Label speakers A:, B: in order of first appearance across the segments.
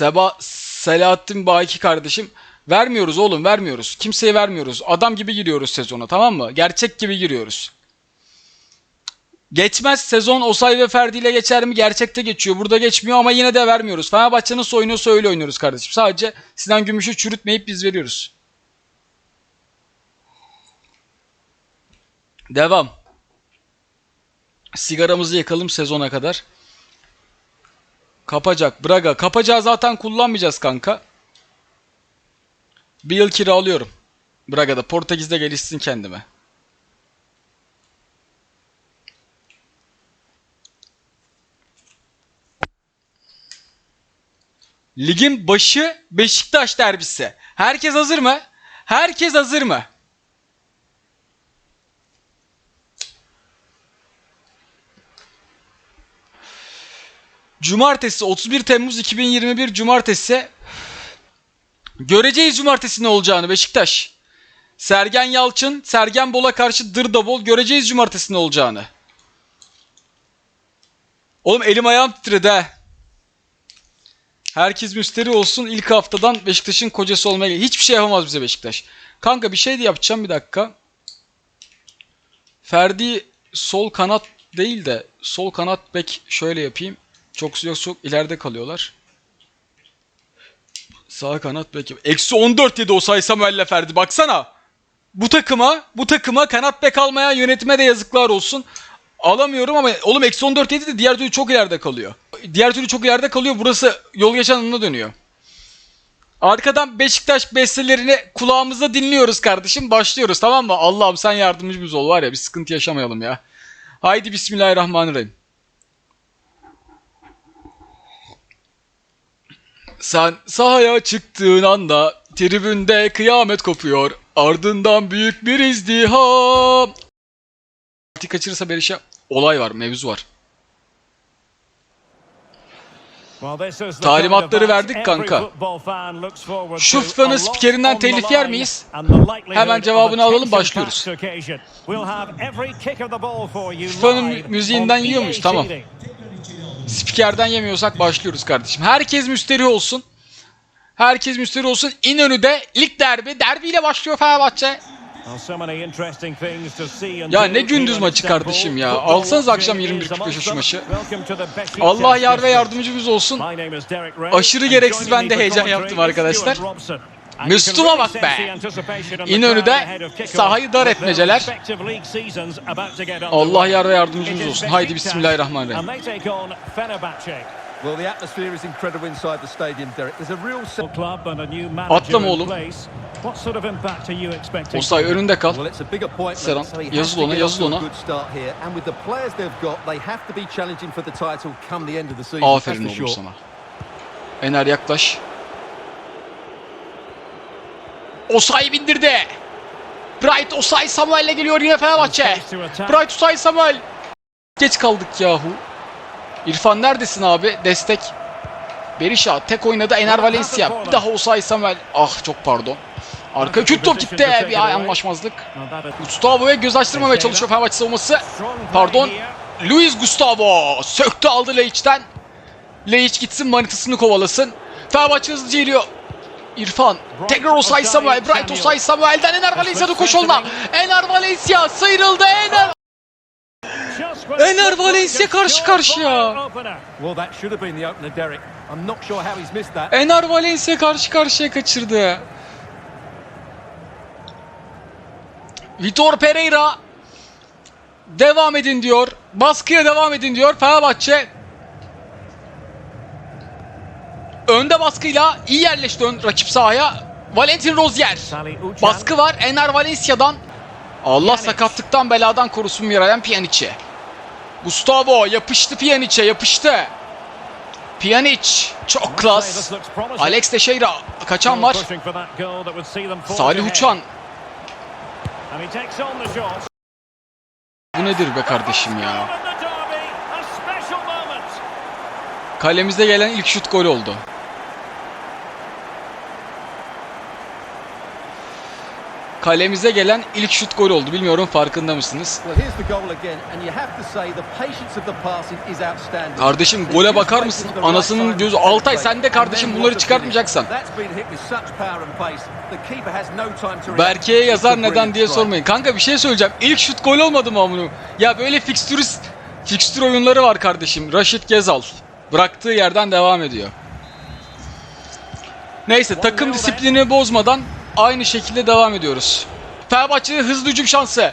A: Seba Selahattin Baki kardeşim. Vermiyoruz oğlum vermiyoruz. Kimseye vermiyoruz. Adam gibi giriyoruz sezona tamam mı? Gerçek gibi giriyoruz. Geçmez sezon Osay ve Ferdi ile geçer mi? Gerçekte geçiyor. Burada geçmiyor ama yine de vermiyoruz. Fenerbahçe nasıl oynuyorsa öyle oynuyoruz kardeşim. Sadece Sinan Gümüş'ü çürütmeyip biz veriyoruz. Devam. Sigaramızı yakalım sezona kadar. Kapacak. Braga. Kapacağı zaten kullanmayacağız kanka. Bir yıl kiralıyorum. Braga'da. Portekiz'de gelişsin kendime. Ligin başı Beşiktaş derbisi. Herkes hazır mı? Herkes hazır mı? Cumartesi 31 Temmuz 2021 Cumartesi Göreceğiz cumartesi ne olacağını Beşiktaş. Sergen Yalçın, Sergen Bol'a karşı Dırdabol göreceğiz cumartesi ne olacağını. Oğlum elim ayağım titredi ha. Herkes müşteri olsun ilk haftadan Beşiktaş'ın kocası olmaya Hiçbir şey yapamaz bize Beşiktaş. Kanka bir şey de yapacağım bir dakika. Ferdi sol kanat değil de sol kanat bek şöyle yapayım. Çok çok çok ileride kalıyorlar. Sağ kanat bek. Eksi 14 yedi o say Samuel'le Ferdi. Baksana. Bu takıma, bu takıma kanat bek almaya yönetime de yazıklar olsun. Alamıyorum ama oğlum eksi 14 yedi de diğer türlü çok ileride kalıyor. Diğer türlü çok ileride kalıyor. Burası yol geçen dönüyor. Arkadan Beşiktaş bestelerini kulağımızda dinliyoruz kardeşim. Başlıyoruz tamam mı? Allah'ım sen yardımcımız ol var ya bir sıkıntı yaşamayalım ya. Haydi Bismillahirrahmanirrahim. Sen sahaya çıktığın anda tribünde kıyamet kopuyor. Ardından büyük bir izdiham. Parti kaçırırsa Berisha olay var, mevzu var.
B: Talimatları verdik kanka.
A: Şu FIFA'nın spikerinden telif yer miyiz? Hemen cevabını alalım, başlıyoruz.
B: FIFA'nın müziğinden yiyor muyuz? Tamam.
A: Spikerden yemiyorsak başlıyoruz kardeşim. Herkes müşteri olsun. Herkes müşteri olsun. İnönü'de lig derbi. Derbiyle başlıyor Fenerbahçe.
B: Ya ne gündüz maçı kardeşim ya. Alsanız akşam 21.45'e şu maçı.
A: Allah yar ve yardımcımız olsun.
B: Aşırı gereksiz ben de heyecan yaptım arkadaşlar.
A: Müslüma bak be. İnönü'de sahayı dar etmeceler. Allah yar ve yardımcımız olsun. Haydi Bismillahirrahmanirrahim.
C: Well, the atmosphere is incredible inside the stadium, Derek. There's a real sense.
A: Atlama oğlum. Osay önünde kal.
C: Well, it's a big appointment.
A: Yazıl ona, yazıl ona.
C: Good start here, and with the players they've got, they have to be challenging for the title come the end of the season.
A: Aferin oğlum sana. Ener yaklaş. Osay bindirdi. Bright Osay Samuel'le geliyor yine Fenerbahçe. Bright Osay Samuel. Geç kaldık yahu. İrfan neredesin abi? Destek. Berisha tek oynadı Ener Valencia. Bir daha Osay Samuel. Ah çok pardon. Arka küt top gitti. Bir ay anlaşmazlık. Gustavo'ya göz açtırmamaya çalışıyor Fenerbahçe savunması. Pardon. Luis Gustavo söktü aldı Leiç'ten. Leiç gitsin manitasını kovalasın. Fenerbahçe hızlıca geliyor. İrfan. Tekrar Osay Samuel. Bright Osay Samuel'den Ener Valencia'da koş yoluna. Ener Valencia sıyrıldı. Ener. Ener Valencia karşı karşıya. Ener Valencia karşı karşıya kaçırdı. Vitor Pereira devam edin diyor. Baskıya devam edin diyor. Fenerbahçe önde baskıyla iyi yerleşti ön rakip sahaya. Valentin Rozier. Baskı var Ener Valencia'dan. Allah sakatlıktan beladan korusun Miralem Pjanic'e. Gustavo yapıştı Pjanic'e yapıştı. Pjanic çok klas. Alex Teixeira kaçan var. Salih Uçan. Bu nedir be kardeşim ya? Kalemize gelen ilk şut gol oldu. Kalemize gelen ilk şut gol oldu. Bilmiyorum farkında mısınız? Kardeşim gole bakar mısın? Anasının gözü Altay sen de kardeşim bunları çıkartmayacaksan. Berke'ye yazar neden diye sormayın. Kanka bir şey söyleyeceğim. İlk şut gol olmadı mı amına? Ya böyle fikstürü fikstür oyunları var kardeşim. Raşit Gezal bıraktığı yerden devam ediyor. Neyse takım disiplini bozmadan aynı şekilde devam ediyoruz. Fenerbahçe'nin hızlı hücum şansı.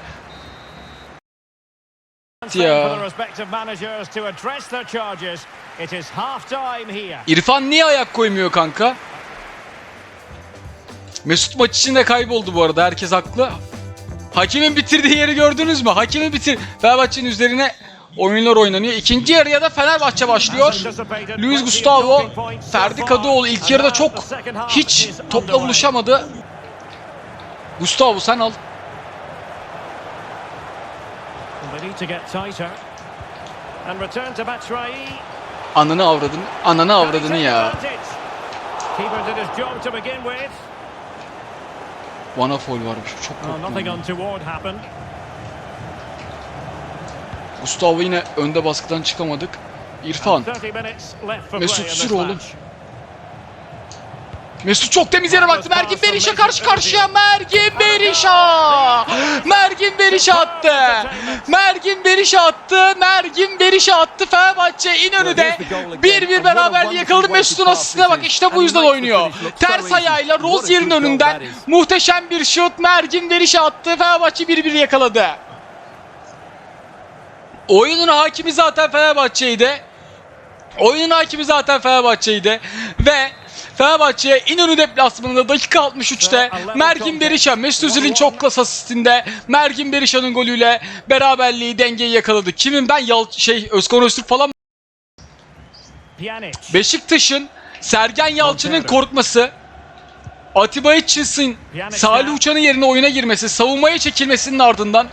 A: Ya. İrfan niye ayak koymuyor kanka? Mesut maç içinde kayboldu bu arada. Herkes haklı. Hakemin bitirdiği yeri gördünüz mü? Hakemin bitir... Fenerbahçe'nin üzerine oyunlar oynanıyor. İkinci yarıya da Fenerbahçe başlıyor. Luis Gustavo, Ferdi Kadıoğlu ilk yarıda çok hiç topla buluşamadı. Gustavo sen al. Ananı avradını, ananı avradını ya. Bana foul varmış. Çok
B: Well,
A: korktum. Gustavo yine önde baskıdan çıkamadık. İrfan.
B: 30 minutes left for
A: Mesut sür oğlum. Mesut çok temiz yere baktı. Mergin Beriş'e karşı karşıya. Mergin Beriş'a. Mergin Beriş'e attı. Mergin Beriş'e attı. Mergin Beriş'e attı. Fenerbahçe İnönü'de 1-1 beraberliği yakaladı. Mesut'un asistine bak işte bu yüzden oynuyor. Ters ayağıyla Rozier'in önünden muhteşem bir şut. Mergin Beriş'e attı. Fenerbahçe 1-1 yakaladı. Oyunun hakimi zaten Fenerbahçe'ydi. Oyunun hakimi zaten Fenerbahçe'ydi. Ve Fenerbahçe İnönü deplasmanında dakika 63'te Mergin Berisha, Mesut Özil'in çok klas asistinde Mergin Berisha'nın golüyle beraberliği dengeyi yakaladı. Kimin ben? Yal şey Özkan Öztürk falan. Beşiktaş'ın Sergen Yalçın'ın korkması Atiba Hutchinson Salih Uçan'ın yerine oyuna girmesi, savunmaya çekilmesinin ardından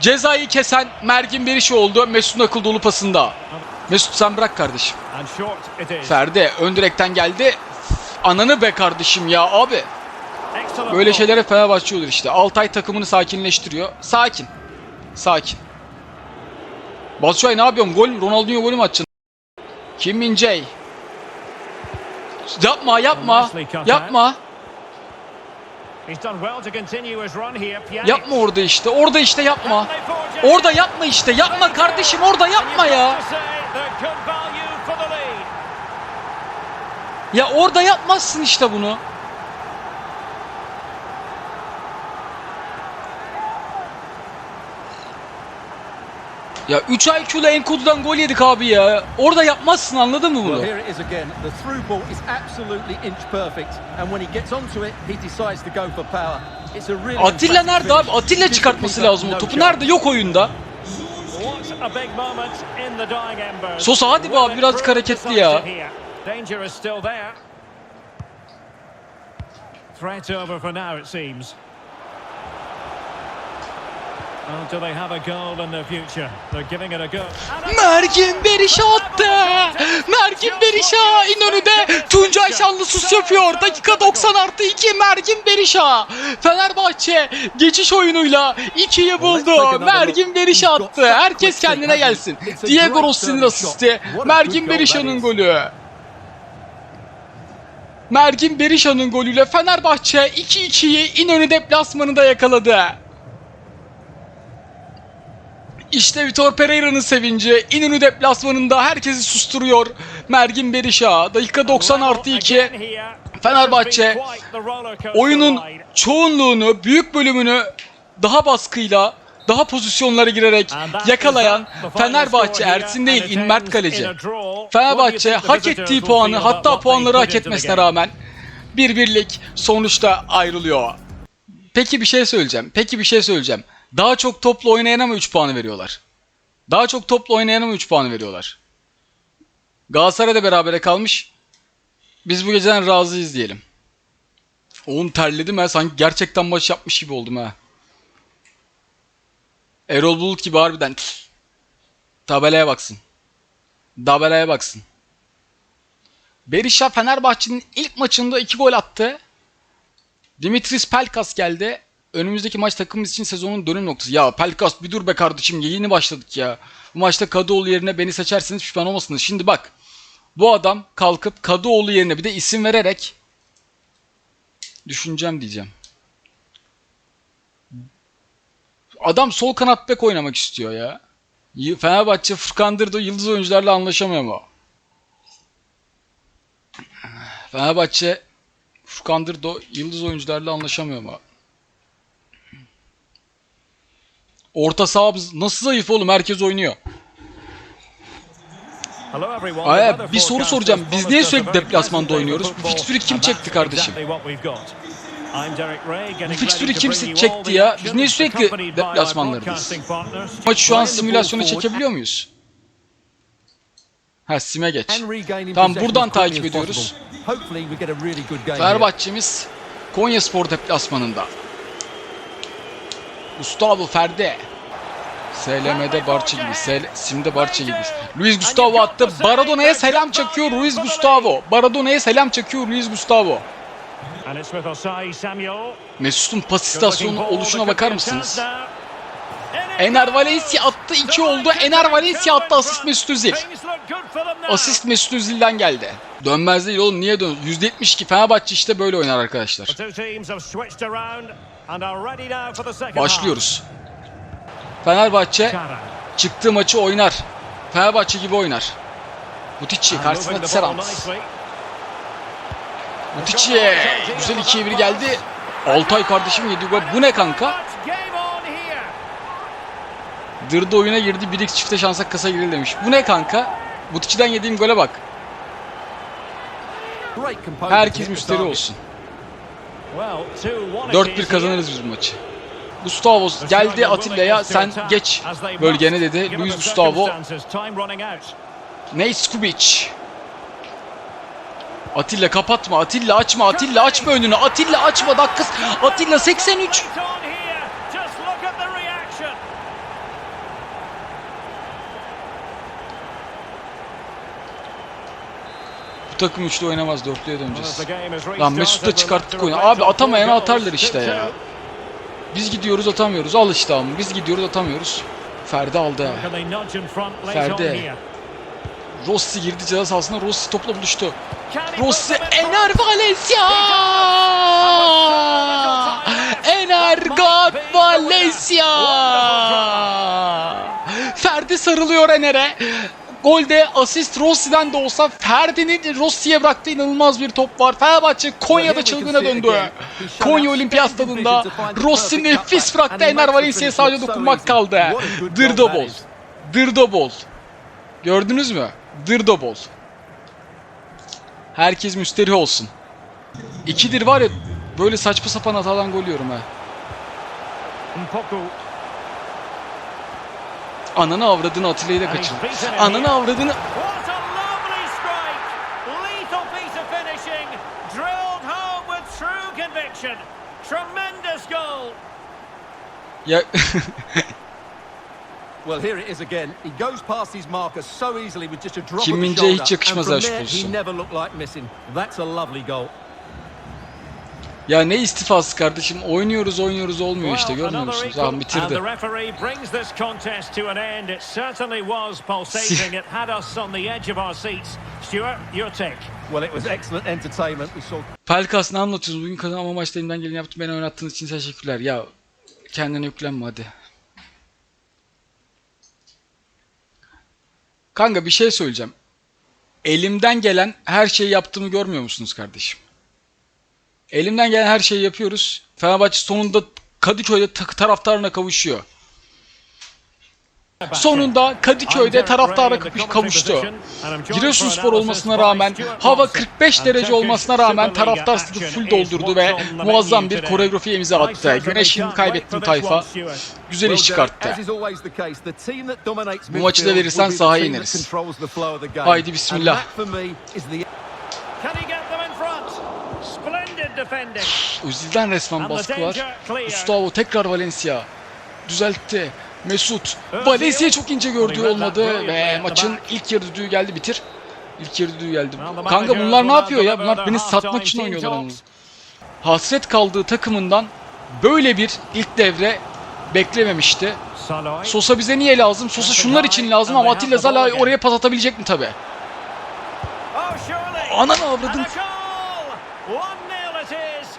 A: cezayı kesen Mergin Berisha oldu Mesut'un akıl dolu pasında. Mesut sen bırak kardeşim. Ferdi ön direkten geldi. Ananı be kardeşim ya abi. Böyle şeylere Fenerbahçe olur işte. Altay takımını sakinleştiriyor. Sakin. Sakin. Batshuayi ne yapıyorsun? Gol? Ronaldinho golü mü atacaksın? Kim Min Jae. Yapma yapma. Yapma. Yapma orada işte. Orada işte yapma. Orada yapma işte. Yapma kardeşim orada yapma ya.
B: Got to say, the good value for the lead.
A: Ya orada yapmazsın işte bunu. Ya 3 IQ'lu Enkudu'dan gol yedik abi ya. Orada yapmazsın anladın mı bunu?
C: here it is again. The through ball is absolutely inch perfect, and when he gets onto it, he decides to go for power. It's a really
A: Atilla nerede abi? Atilla çıkartması lazım o topu. Nerede? Yok oyunda. Sosa hadi be abi, birazcık hareketli ya.
B: decisive here? Danger is still there. Threat over for now it seems. Well, do they have a goal in the future? They're giving it a go. And a-
A: Mergin Berisha attı. Mergin Berisha İnönü'de Tuncay Şanlı sus yapıyor. Dakika 90 artı 2 Mergin Berisha. Fenerbahçe geçiş oyunuyla 2'yi buldu. Mergin Berisha attı. Herkes kendine gelsin. Diego Rossi'nin asisti. Mergin Berisha'nın golü. Mergin Berisha'nın golüyle Fenerbahçe 2-2'yi İnönü deplasmanında yakaladı. İşte Vitor Pereira'nın sevinci. İnönü deplasmanında herkesi susturuyor. Mergin Berisha. Dakika 90 artı 2.
B: Again here.
A: Fenerbahçe Oyunun çoğunluğunu, büyük bölümünü daha baskıyla, daha pozisyonlara girerek yakalayan Fenerbahçe Ersin değil
B: ends
A: Kaleci. Fenerbahçe hak ettiği puanı hatta puanları hak etmesine rağmen bir birlik sonuçta ayrılıyor. Peki bir şey söyleyeceğim. Peki bir şey söyleyeceğim. Daha çok topla oynayana mı 3 puanı veriyorlar? Daha çok topla oynayana mı 3 puanı veriyorlar? Galatasaray da berabere kalmış. Biz bu geceden razıyız diyelim. Oğlum terledim ha. Sanki gerçekten maç yapmış gibi oldum ha. Erol Bulut gibi harbiden. Tabelaya baksın. Tabelaya baksın. Berisha Fenerbahçe'nin ilk maçında 2 gol attı. Dimitris Pelkas geldi. Önümüzdeki maç takımımız için sezonun dönüm noktası. Ya Pelkas bir dur be kardeşim yeni başladık ya. Bu maçta Kadıoğlu yerine beni seçerseniz pişman olmasınız. Şimdi bak. Bu adam kalkıp Kadıoğlu yerine bir de isim vererek düşüneceğim diyeceğim. Adam sol kanat bek oynamak istiyor ya. Fenerbahçe Furkan Dırdo yıldız oyuncularla anlaşamıyor mu? Fenerbahçe Furkan Dırdo yıldız oyuncularla anlaşamıyor mu? Orta sahamız nasıl zayıf oğlum? Herkes oynuyor. Aya, bir soru soracağım. Biz niye sürekli deplasmanda oynuyoruz? Bu fikstürü kim çekti kardeşim? Bu fikstürü kim çekti ya? Biz niye sürekli
B: partners.
A: Maç şu an simülasyonu çekebiliyor muyuz? Ha sime geç. Tamam, buradan takip ediyoruz.
C: possible. Hopefully we get a really good game here.
A: Fenerbahçe'miz Konya Spor deplasmanında. Gustavo Ferde. SLM'de Barça gibi, SL, Sim'de Barça gibi. Luis Gustavo attı. Baradona'ya selam çakıyor Luis Gustavo. Baradona'ya selam çakıyor Luis Gustavo. Mesut'un pas istasyonu oluşuna bakar mısınız? Ener Valencia attı 2 oldu. Ener Valencia attı asist Mesut Özil. Asist Mesut Özil'den geldi. Dönmez değil oğlum niye dön? %72 Fenerbahçe işte böyle oynar arkadaşlar. Başlıyoruz. Fenerbahçe çıktığı maçı oynar. Fenerbahçe gibi oynar. Mutici karşısında Tisserand. Mutici güzel 2'ye 1 geldi. Altay kardeşim yedi gol. Bu ne kanka? Dırdı oyuna girdi. 1x çifte şansa kasa girildi demiş. Bu ne kanka? Mutici'den yediğim gole bak. Herkes
C: target.
A: olsun.
B: Well, 2-1 it
A: 4-1
B: is
A: kazanırız biz bu maçı. Gustavo geldi Atilla'ya sen geç bölgene dedi. Luis Gustavo. Nate Skubic. Atilla kapatma. Atilla açma. Atilla açma önünü. Atilla açma. Dakikası. Atilla 83. Bu takım üçlü oynamaz. Dörtlüye döneceğiz. Lan Mesut da çıkarttık oyunu. Abi atamayana atarlar işte ya. Biz gidiyoruz atamıyoruz. Al işte ama. Biz gidiyoruz atamıyoruz. Ferdi aldı ha. Ferdi. Rossi girdi ceza sahasına. Rossi topla buluştu. Rossi Ener Valencia! Ener God Valencia! Ferdi sarılıyor Ener'e. Golde asist Rossi'den de olsa Ferdi'nin Rossi'ye bıraktığı inanılmaz bir top var. Fenerbahçe Konya'da çılgına döndü. Konya Olimpiyat Stadında Rossi nefis bıraktı. Ener Valencia'ya sadece dokunmak kaldı. Dırdobol. Dırdobol. Gördünüz mü? Dırdobol. Herkes müşteri olsun. İkidir var ya böyle saçma sapan hatadan gol yiyorum ha. Ananı avradını Atilla'yı da kaçırdı. Ananı avradını...
B: What a lovely strike! Lethal piece of finishing, drilled home with true conviction. Tremendous goal.
A: Ya
C: Well, here it is again. He goes past his marker so easily with just a drop
A: Kim
C: of the shoulder.
A: hiç
C: and from there, he never looked like missing. That's a lovely goal.
A: Ya ne istifası kardeşim. Oynuyoruz oynuyoruz olmuyor işte görmüyor musunuz?
B: And
A: bitirdi. Pelkas ne anlatıyorsunuz? Bugün kazanma maçta elimden geleni yaptım. Beni oynattığınız için teşekkürler. Ya kendine yüklenme hadi. Kanka bir şey söyleyeceğim. Elimden gelen her şeyi yaptığımı görmüyor musunuz kardeşim? Elimden gelen her şeyi yapıyoruz. Fenerbahçe sonunda Kadıköy'de ta- taraftarına kavuşuyor. Sonunda Kadıköy'de taraftara kavuştu. Giresunspor olmasına rağmen, hava 45 derece olmasına rağmen taraftar stadı full doldurdu ve muazzam bir koreografiye imza attı. Güneş'in kaybettim tayfa. Güzel iş çıkarttı. Bu maçı da verirsen sahaya ineriz. Haydi bismillah.
C: And that for me is the
B: Can he get them in front? Splendid defending.
A: Özil'den resmen baskı var. Gustavo tekrar Valencia. Düzeltti. Mesut. Valencia çok ince gördüğü olmadı ve maçın ilk yarı düdüğü geldi bitir. İlk yarı düdüğü geldi. Kanka bunlar ne yapıyor ya? Bunlar beni satmak için oynuyorlar onu. Hasret kaldığı takımından böyle bir ilk devre beklememişti. Sosa bize niye lazım? Sosa şunlar için lazım ama Atilla Zala oraya pas atabilecek mi tabi?
B: Oh.
A: Ananı avradın.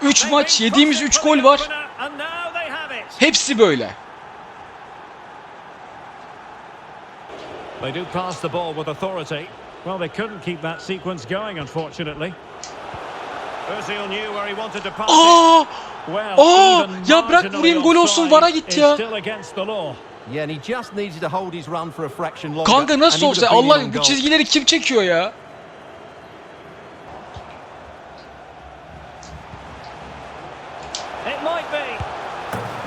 B: A goal. 1-0 it is.
A: Üç
B: They've
A: maç,
B: been
A: yediğimiz
B: pushing
A: üç
B: for the
A: gol var. Hepsi böyle.
B: They do pass the ball with authority. Well, they couldn't keep that sequence going, unfortunately. Özil knew where he wanted to pass it.
A: Aa!
B: Well,
A: Aa! Ya bırak vurayım, gol olsun, VAR'a git
B: is
A: ya.
B: still against the law.
C: Yeah, and he just needed to hold his run for a fraction longer.
A: Kanka nasıl olsa Allah bu çizgileri kim çekiyor ya?
B: It might be.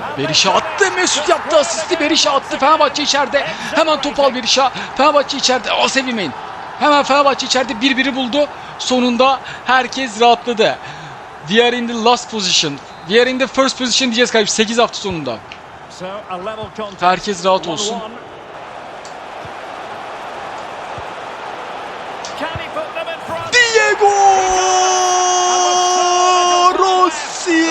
B: And
A: Berisha attı. Mesut yaptı asisti. Berisha attı. Fenerbahçe içeride. Hemen topu al Berisha. Fenerbahçe içeride. Aa sevinmeyin. Hemen Fenerbahçe içeride bir biri buldu. Sonunda herkes rahatladı. We are in the last position. We are in the first position diyeceğiz kardeşim 8 hafta sonunda. Herkes rahat olsun.
B: 1-1. Can he put them in front?
A: Diego Rossi!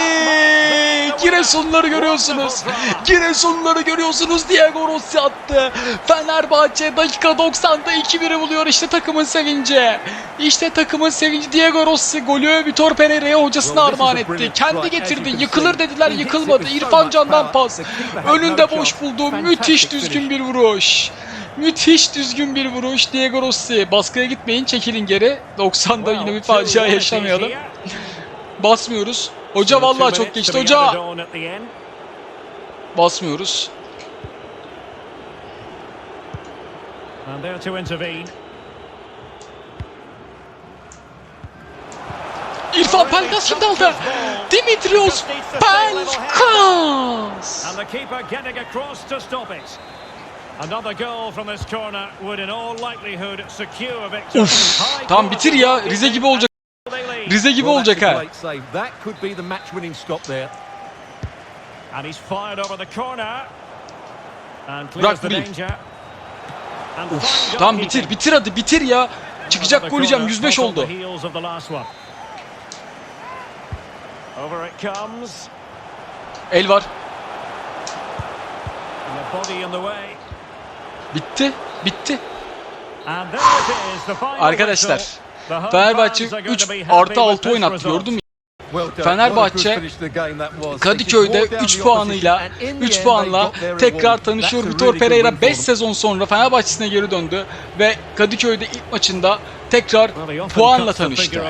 A: Giresunları görüyorsunuz. Giresunları görüyorsunuz. Diego Rossi attı. Fenerbahçe dakika 90'da 2-1'i buluyor. İşte takımın sevinci. İşte takımın sevinci. Diego Rossi golü Vitor Pereira'ya hocasına armağan etti. Kendi getirdi. Yıkılır dediler yıkılmadı. İrfan Can'dan pas. Önünde boş buldu. Müthiş düzgün bir vuruş. Müthiş düzgün bir vuruş Diego Rossi. Baskıya gitmeyin çekilin geri. 90'da yine bir facia yaşamayalım. Basmıyoruz. Hoca vallahi çok geçti. Hoca basmıyoruz. İrfan Pelkas şimdi aldı. Dimitrios Pelkas.
B: And the keeper getting across to stop it. Another goal from this corner would in all likelihood secure victory.
A: Tam bitir ya. Rize gibi olacak. Rize gibi olacak ha.
C: great save. That could be the match-winning stop there.
B: And he's fired over the corner. And
A: Bırak
B: clears the
A: bileyim.
B: danger. And
A: Uf, tam bitir bitir hadi bitir ya. Çıkacak gol yiyeceğim
B: corner,
A: 105
B: hot on
A: oldu. El var.
B: And the body in the way.
A: Bitti. Bitti.
B: And there it is, the final
A: Arkadaşlar Fenerbahçe
B: fans are going
A: 3
B: to be happy
A: artı
B: with
A: 6
B: this
A: oynattı
B: result.
A: gördün mü?
C: Well done.
A: Fenerbahçe. Kadıköy'de
C: They just wore
A: 3
C: down the
A: puanıyla
C: opposition and in the
A: 3
C: end
A: puanla tekrar tanışıyor. Vitor Pereira
C: win
A: 5
C: for them.
A: sezon sonra Fenerbahçe'sine geri döndü ve Kadıköy'de ilk maçında tekrar puanla tanıştı.